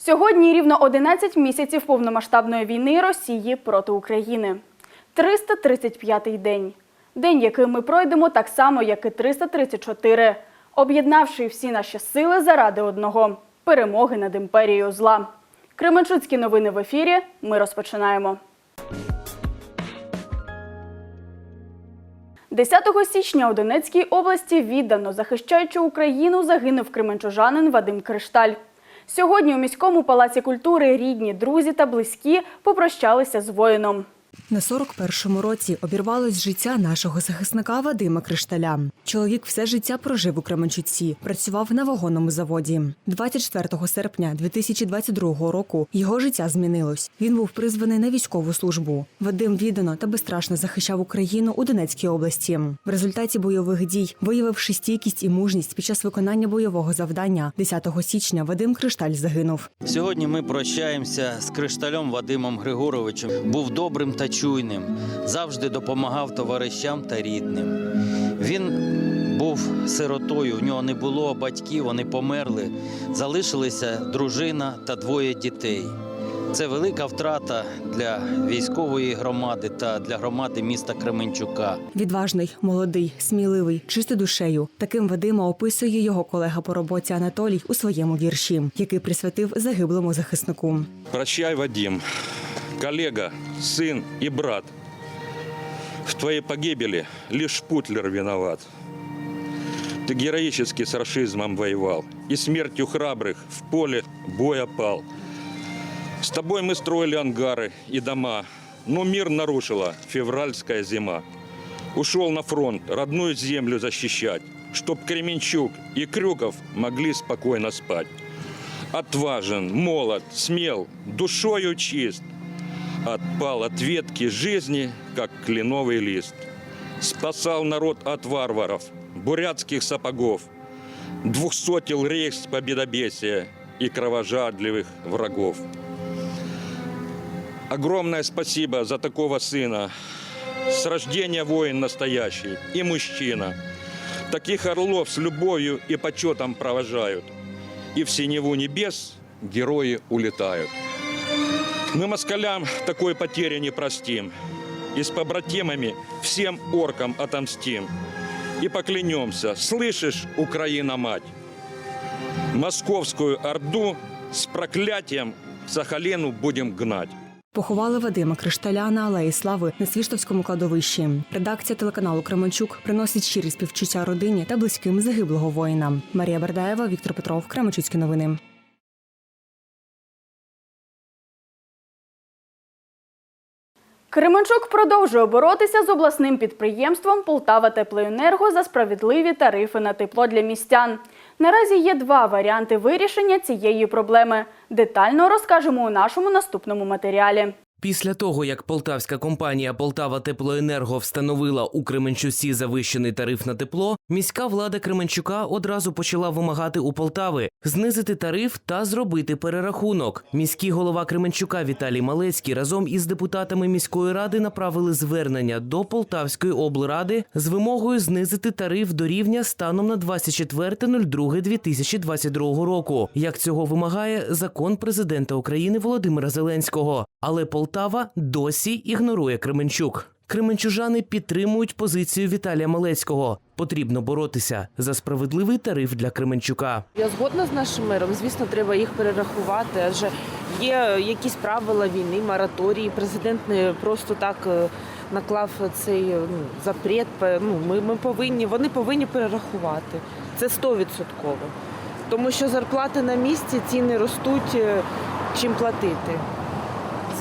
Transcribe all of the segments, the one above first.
Сьогодні рівно 11 місяців повномасштабної війни Росії проти України. 335-й день. День, який ми пройдемо так само, як і 334, об'єднавши всі наші сили заради одного перемоги над імперією зла. Кременчуцькі новини в ефірі. Ми розпочинаємо. 10 січня у Донецькій області віддано захищаючи Україну, загинув кременчужанин Вадим Кришталь. Сьогодні у міському палаці культури рідні, друзі та близькі попрощалися з воїном. На 41-му році обірвалось життя нашого захисника Вадима Кришталя. Чоловік все життя прожив у Кременчуці, працював на вагонному заводі. 24 серпня 2022 року його життя змінилось. Він був призваний на військову службу. Вадим віддано та безстрашно захищав Україну у Донецькій області. В результаті бойових дій, виявивши стійкість і мужність під час виконання бойового завдання, 10 січня Вадим Кришталь загинув. Сьогодні ми прощаємося з кришталем Вадимом Григоровичем. Був добрим та чуйним, завжди допомагав товаришам та рідним. Він був сиротою, в нього не було батьків, вони померли. Залишилися дружина та двоє дітей. Це велика втрата для військової громади та для громади міста Кременчука. Відважний, молодий, сміливий, чистий душею. Таким Вадима описує його колега по роботі Анатолій у своєму вірші, який присвятив загиблому захиснику. Прощай, Вадим, коллега, сын и брат. В твоей погибели лишь Путлер виноват. Ты героически с расизмом воевал и смертью храбрых в поле боя пал. С тобой мы строили ангары и дома, но мир нарушила февральская зима. Ушел на фронт родную землю защищать, чтоб Кременчук и Крюков могли спокойно спать. Отважен, молод, смел, душою чист. Отпал от ветки жизни, как кленовый лист. Спасал народ от варваров, бурятских сапогов. Двухсотил рейс победобесия и кровожадливых врагов. Огромное спасибо за такого сына. С рождения воин настоящий и мужчина. Таких орлов с любовью и почетом провожают. И в синеву небес герои улетают. Мы москалям такой потери не простим. И с побратимами всем оркам отомстим. И поклянемся, слышишь, Украина-мать, Московскую Орду с проклятием Сахалину будем гнать. Поховали Вадима Кришталя на алеї Слави на Свіштовському кладовищі. Редакція телеканалу Кременчук приносить щирі співчуття родині та близьким загиблого воїна. Марія Бердаєва, Віктор Петров, Кременчуцькі новини. Кременчук продовжує боротися з обласним підприємством Полтава Теплоенерго за справедливі тарифи на тепло для містян. Наразі є два варіанти вирішення цієї проблеми. Детально розкажемо у нашому наступному матеріалі. Після того, як полтавська компанія Полтава Теплоенерго встановила у Кременчуці завищений тариф на тепло, міська влада Кременчука одразу почала вимагати у Полтави знизити тариф та зробити перерахунок. Міський голова Кременчука Віталій Малецький разом із депутатами міської ради направили звернення до Полтавської облради з вимогою знизити тариф до рівня станом на 24.02.2022 року, як цього вимагає закон президента України Володимира Зеленського. Але Полтава досі ігнорує Кременчук. Кременчужани підтримують позицію Віталія Малецького. Потрібно боротися за справедливий тариф для Кременчука. Я згодна з нашим мером. Звісно, треба їх перерахувати, адже є якісь правила війни, мораторії. Президент не просто так е, наклав цей запрет. Ну, ми, ми повинні, вони повинні перерахувати. Це стовідсотково. Тому що зарплати на місці, ціни ростуть, е, чим платити.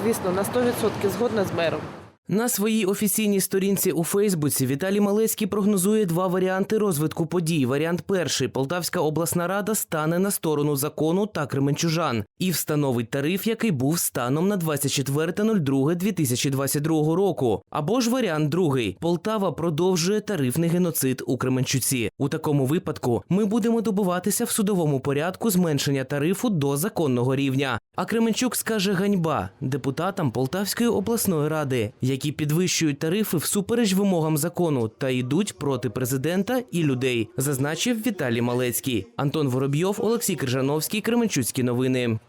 Звісно, на 100% згодна з мером. На своїй офіційній сторінці у Фейсбуці Віталій Малецький прогнозує два варіанти розвитку подій. Варіант перший Полтавська обласна рада стане на сторону закону та кременчужан і встановить тариф, який був станом на 24.02.2022 року. Або ж варіант другий Полтава продовжує тарифний геноцид у Кременчуці. У такому випадку ми будемо добуватися в судовому порядку зменшення тарифу до законного рівня. А Кременчук скаже ганьба депутатам Полтавської обласної ради, які підвищують тарифи всупереч вимогам закону та йдуть проти президента і людей, зазначив Віталій Малецький. Антон Воробйов, Олексій Крижановський, Кременчуцькі новини.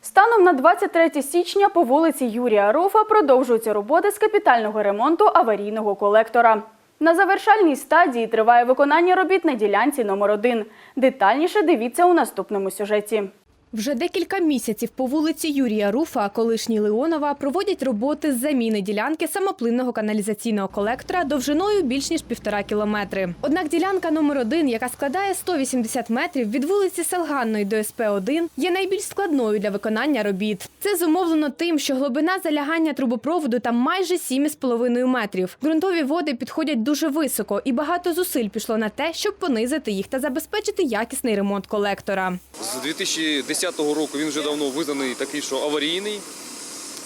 Станом на 23 січня по вулиці Юрія Руфа продовжуються роботи з капітального ремонту аварійного колектора. На завершальній стадії триває виконання робіт на ділянці номер 1 Детальніше дивіться у наступному сюжеті. Вже декілька місяців по вулиці Юрія Руфа, колишній Леонова, проводять роботи з заміни ділянки самоплинного каналізаційного колектора довжиною більш ніж півтора кілометри. Однак ділянка номер один, яка складає 180 метрів від вулиці Селганної до СП-1, є найбільш складною для виконання робіт. Це зумовлено тим, що глибина залягання трубопроводу там майже 7,5 метрів. Ґрунтові води підходять дуже високо, і багато зусиль пішло на те, щоб понизити їх та забезпечити якісний ремонт колектора. З 2010 року він вже давно визнаний такий, що аварійний.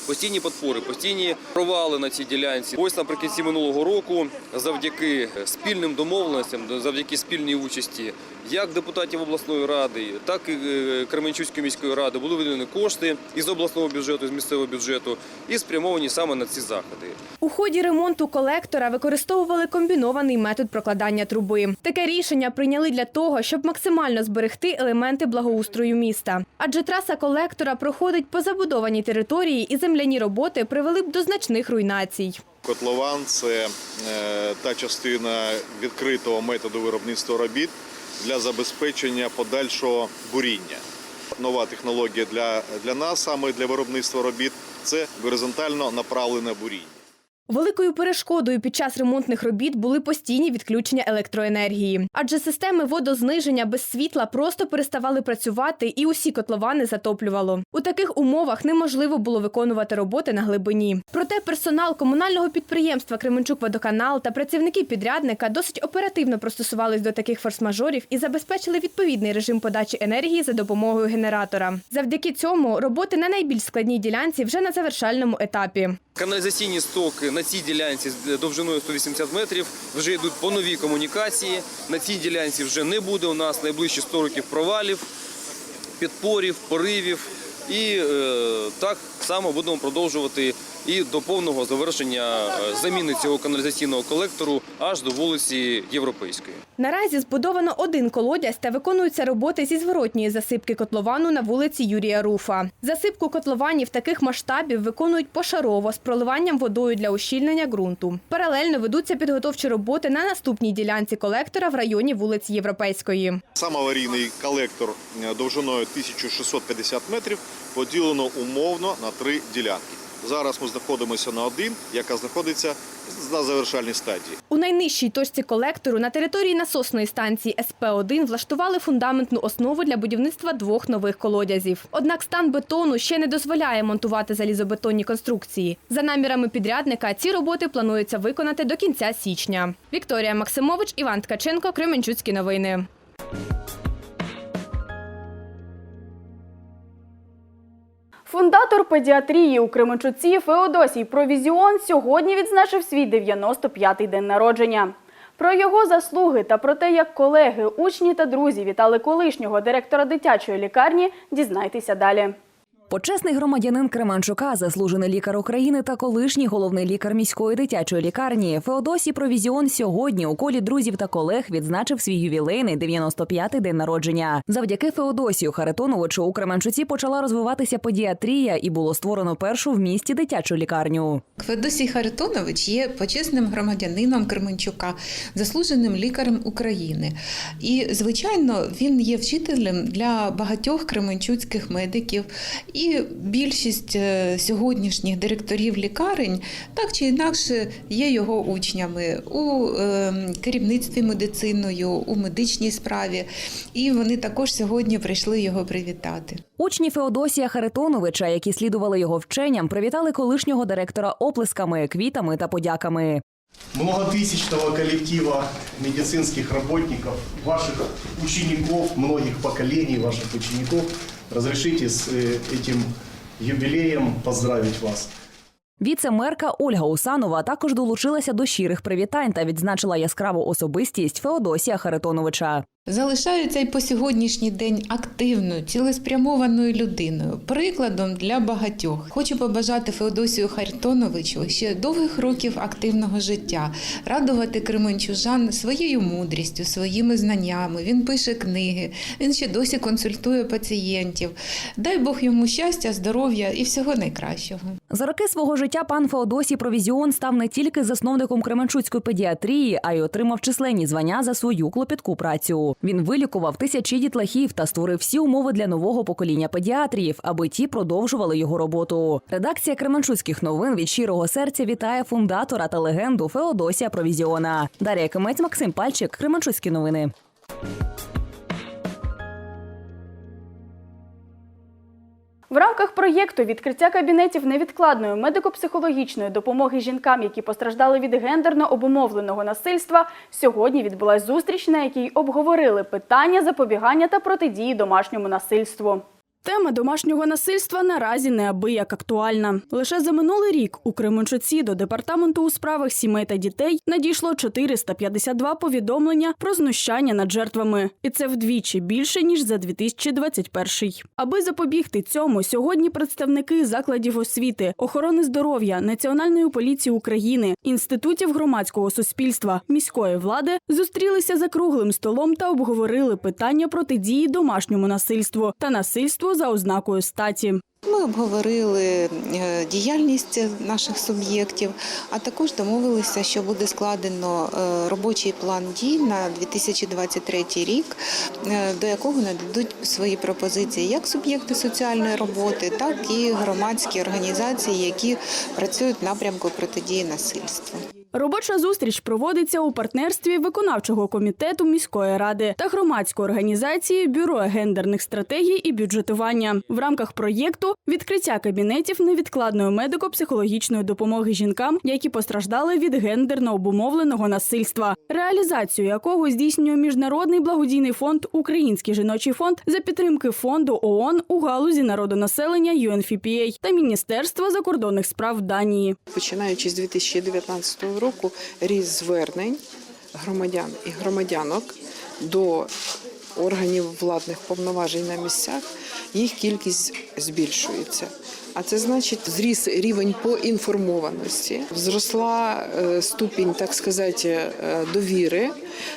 Постійні подпори, постійні провали на цій ділянці. Ось наприкінці минулого року, завдяки спільним домовленостям, завдяки спільній участі як депутатів обласної ради, так і е, Кременчуцької міської ради були виділені кошти із обласного бюджету, з місцевого бюджету і спрямовані саме на ці заходи. У ході ремонту колектора використовували комбінований метод прокладання труби. Таке рішення прийняли для того, щоб максимально зберегти елементи благоустрою міста. Адже траса колектора проходить по забудованій території, і земляні роботи привели б до значних руйнацій. Котлован це е, та частина відкритого методу виробництва робіт для забезпечення подальшого буріння. Нова технологія для, для нас, саме для виробництва робіт, це горизонтально направлене буріння. Великою перешкодою під час ремонтних робіт були постійні відключення електроенергії, адже системи водозниження без світла просто переставали працювати, і усі котловани затоплювало. У таких умовах неможливо було виконувати роботи на глибині. Проте персонал комунального підприємства Кременчук Водоканал та працівники підрядника досить оперативно пристосувались до таких форс-мажорів і забезпечили відповідний режим подачі енергії за допомогою генератора. Завдяки цьому роботи на найбільш складній ділянці вже на завершальному етапі. Каналізаційні стоки на цій ділянці з довжиною 180 метрів вже йдуть по новій комунікації. На цій ділянці вже не буде у нас найближчі 100 років провалів, підпорів, поривів. І е, так само будемо продовжувати і до повного завершення е, заміни цього каналізаційного колектору аж до вулиці Європейської. Наразі збудовано один колодязь та виконуються роботи зі зворотньої засипки котловану на вулиці Юрія Руфа. Засипку котлованів таких масштабів виконують пошарово з проливанням водою для ущільнення ґрунту. Паралельно ведуться підготовчі роботи на наступній ділянці колектора в районі вулиці Європейської. Сам аварійний колектор е, довжиною 1650 метрів поділено умовно на три ділянки. Зараз ми знаходимося на один, яка знаходиться на завершальній стадії. У найнижчій точці колектору на території насосної станції СП-1 влаштували фундаментну основу для будівництва двох нових колодязів. Однак стан бетону ще не дозволяє монтувати залізобетонні конструкції. За намірами підрядника, ці роботи планується виконати до кінця січня. Вікторія Максимович, Іван Ткаченко, Кременчуцькі новини. Фундатор педіатрії у Кременчуці Феодосій Провізіон сьогодні відзначив свій 95-й день народження. Про його заслуги та про те, як колеги, учні та друзі вітали колишнього директора дитячої лікарні, дізнайтеся далі. Почесний громадянин Кременчука, заслужений лікар України та колишній головний лікар міської дитячої лікарні Феодосій Провізіон сьогодні у колі друзів та колег відзначив свій ювілейний 95-й день народження. Завдяки Феодосію Харитоновичу у Кременчуці почала розвиватися педіатрія і було створено першу в місті дитячу лікарню. Федосій Харитонович є почесним громадянином Кременчука, заслуженим лікарем України. І, звичайно, він є вчителем для багатьох кременчуцьких медиків. І більшість е, сьогоднішніх директорів лікарень так чи інакше є його учнями у е, керівництві медициною, у медичній справі. І вони також сьогодні прийшли його привітати. Учні Феодосія Харитоновича, які слідували його вченням, привітали колишнього директора оплесками, квітами та подяками. многотысячного коллектива медицинских работников, ваших учеников, многих поколений ваших учеников. Разрешите с э, этим юбилеем поздравить вас. Віце-мерка Ольга Усанова також долучилася до щирих привітань та відзначила яскраву особистість Феодосія Харитоновича. Залишаються й по сьогоднішній день активною, цілеспрямованою людиною, прикладом для багатьох. Хочу побажати Феодосію Харитоновичу ще довгих років активного життя, радувати кременчужан своєю мудрістю, своїми знаннями. Він пише книги, він ще досі консультує пацієнтів. Дай Бог йому щастя, здоров'я і всього найкращого. За роки свого життя пан Феодосій Провізіон став не тільки засновником Кременчуцької педіатрії, а й отримав численні звання за свою клопітку працю. Він вилікував тисячі дітлахів та створив всі умови для нового покоління педіатрів, аби ті продовжували його роботу. Редакція Кременчуцьких новин від щирого серця вітає фундатора та легенду Феодосія Провізіона. Дар'я Кимець, Максим Пальчик, Кременчуцькі новини. В рамках проєкту відкриття кабінетів невідкладної медико-психологічної допомоги жінкам, які постраждали від гендерно обумовленого насильства, сьогодні відбулась зустріч, на якій обговорили питання запобігання та протидії домашньому насильству. Тема домашнього насильства наразі неабияк актуальна. Лише за минулий рік у Кременчуці до департаменту у справах сімей та дітей надійшло 452 повідомлення про знущання над жертвами, і це вдвічі більше ніж за 2021. Аби запобігти цьому, сьогодні представники закладів освіти, охорони здоров'я, Національної поліції України, інститутів громадського суспільства, міської влади зустрілися за круглим столом та обговорили питання протидії домашньому насильству та насильству за ознакою статі. Ми обговорили е, діяльність наших суб'єктів, а також домовилися, що буде складено е, робочий план дій на 2023 рік, е, до якого нададуть свої пропозиції як суб'єкти соціальної роботи, так і громадські організації, які працюють в напрямку протидії насильству. Робоча зустріч проводиться у партнерстві виконавчого комітету міської ради та громадської організації Бюро гендерних стратегій і бюджетування в рамках проєкту відкриття кабінетів невідкладної медико-психологічної допомоги жінкам, які постраждали від гендерно обумовленого насильства, реалізацію якого здійснює міжнародний благодійний фонд Український жіночий фонд за підтримки фонду ООН у галузі народонаселення UNFPA та Міністерства закордонних справ Данії. Починаючи з 2019 року, ріст звернень громадян і громадянок до органів владних повноважень на місцях, їх кількість збільшується. А це значить, зріс рівень поінформованості, зросла е, ступінь, так сказати, е, довіри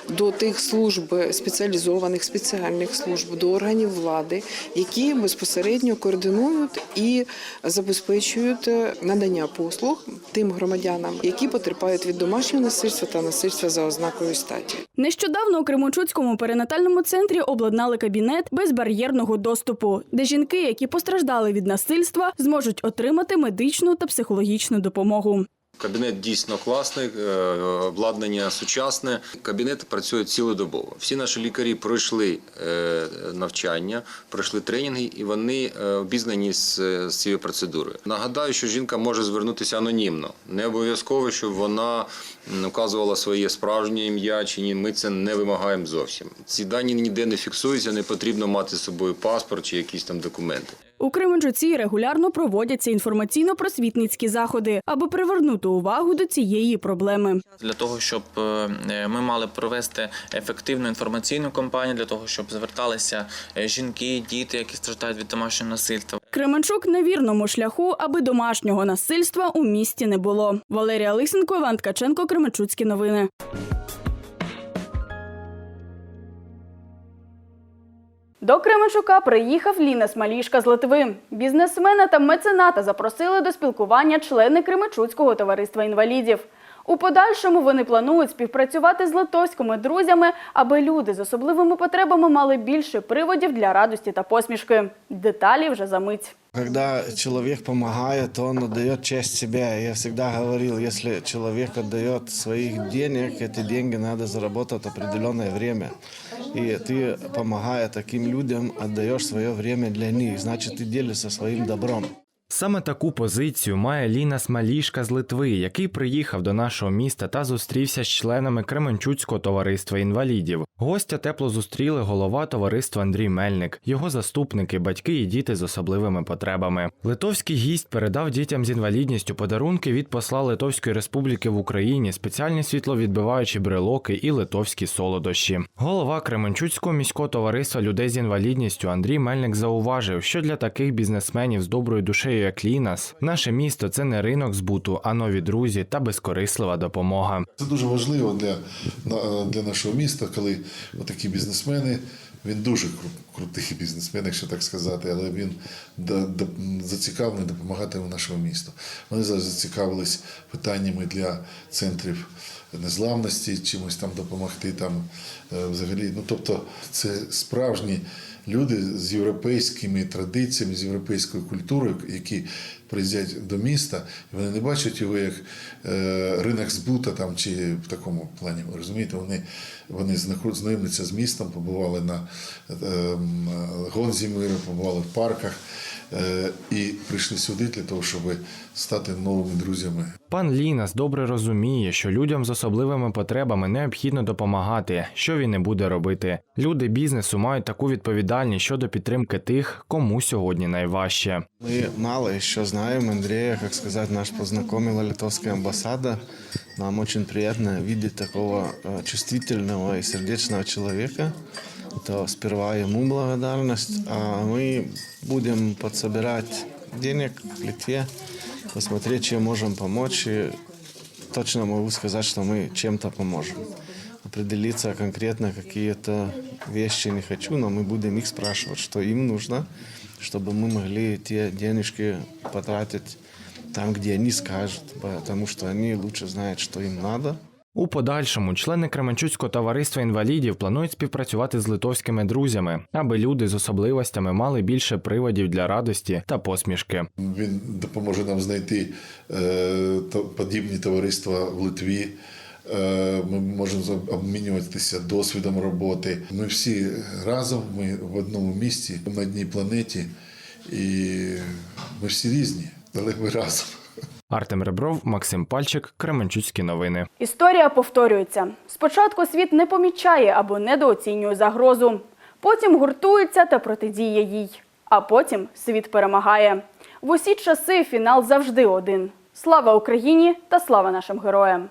до тих служб спеціалізованих спеціальних служб, до органів влади, які безпосередньо координують і забезпечують е, надання послуг тим громадянам, які потерпають від домашнього насильства та насильства за ознакою статі. Нещодавно у Кременчуцькому перинатальному центрі обладнали кабінет безбар'єрного доступу, де жінки, які постраждали від насильства, зможуть отримати медичну та психологічну допомогу. Кабінет дійсно класний, е, обладнання сучасне. Кабінет працює цілодобово. Всі наші лікарі пройшли е, навчання, пройшли тренінги, і вони е, обізнані з, цією процедурою. Нагадаю, що жінка може звернутися анонімно. Не обов'язково, щоб вона вказувала своє справжнє ім'я чи ні. Ми це не вимагаємо зовсім. Ці дані ніде не фіксуються, не потрібно мати з собою паспорт чи якісь там документи. У Кременчуці регулярно проводяться інформаційно-просвітницькі заходи, аби привернути увагу до цієї проблеми. для того, щоб е, ми мали провести ефективну інформаційну кампанію, для того, щоб зверталися е, жінки, діти, які страждають від домашнього насильства. Кременчук на вірному шляху, аби домашнього насильства у місті не було. Валерія Лисенко, Іван Ткаченко, Кременчуцькі новини. До Кременчука приїхав Лінес Малішка з Литви. Бізнесмена та мецената запросили до спілкування члени Кременчуцького товариства інвалідів. У подальшому вони планують співпрацювати з литовськими друзями, аби люди з особливими потребами мали більше приводів для радості та посмішки. Деталі вже за мить. Когда человек помогает, он отдает часть себя. Я всегда говорил, если человек отдает своих денег, эти деньги надо заработать определенное время. И ты, помогая таким людям, отдаешь свое время для них. Значит, ты делишься своим добром. Саме таку позицію має Лінас Малішка з Литви, який приїхав до нашого міста та зустрівся з членами Кременчуцького товариства інвалідів. Гостя тепло зустріли голова товариства Андрій Мельник, його заступники, батьки і діти з особливими потребами. Литовський гість передав дітям з інвалідністю подарунки від посла Литовської Республіки в Україні, спеціальні світловідбиваючі брелоки і литовські солодощі. Голова Кременчуцького міського товариства людей з інвалідністю Андрій Мельник зауважив, що для таких бізнесменів з доброю душею, як Лінас, наше місто це не ринок збуту, а нові друзі та безкорислива допомога. Це дуже важливо для, для нашого міста, коли такі бізнесмени. Він дуже кру- крутий бізнесмен, якщо так сказати, але він зацікавлений допомагати нашому місту. Вони зараз зацікавились питаннями для центрів незламності, чимось там допомогти. Там, е, взагалі. Ну, тобто, це справжні люди з європейськими традиціями, з європейською культурою, які приїздять до міста, вони не бачать його як е, ринок збута там чи в такому плані. Розумієте, вони, вони знайомляться з містом, побували на е, гонзі миру, побували в парках і прийшли сюди для того, щоб стати новими друзями. Пан Лінас добре розуміє, що людям з особливими потребами необхідно допомагати, що він не буде робити. Люди бізнесу мають таку відповідальність щодо підтримки тих, кому сьогодні найважче. Мы мало еще знаем Андрея, как сказать, наш познакомила литовская амбассада. Нам очень приятно видеть такого э, чувствительного и сердечного человека То сперва ему благодарность, а мы будем подсобирать денег в Литве, посмотреть, чем можем помочь. И точно могу сказать, что мы чем-то поможем. Определиться конкретно какие-то вещи не хочу, но мы будем их спрашивать, что им нужно, чтобы мы могли те денежки потратить там, где они скажут, потому что они лучше знают, что им надо. У подальшому члени Кременчуцького товариства інвалідів планують співпрацювати з литовськими друзями, аби люди з особливостями мали більше приводів для радості та посмішки. Він допоможе нам знайти е, подібні товариства в Литві. Е, Ми можемо обмінюватися досвідом роботи. Ми всі разом, ми в одному місті, на одній планеті, і ми всі різні, але ми разом. Артем Ребров, Максим Пальчик, Кременчуцькі новини. Історія повторюється. Спочатку світ не помічає або недооцінює загрозу, потім гуртується та протидіє їй. А потім світ перемагає. В усі часи фінал завжди один. Слава Україні та слава нашим героям!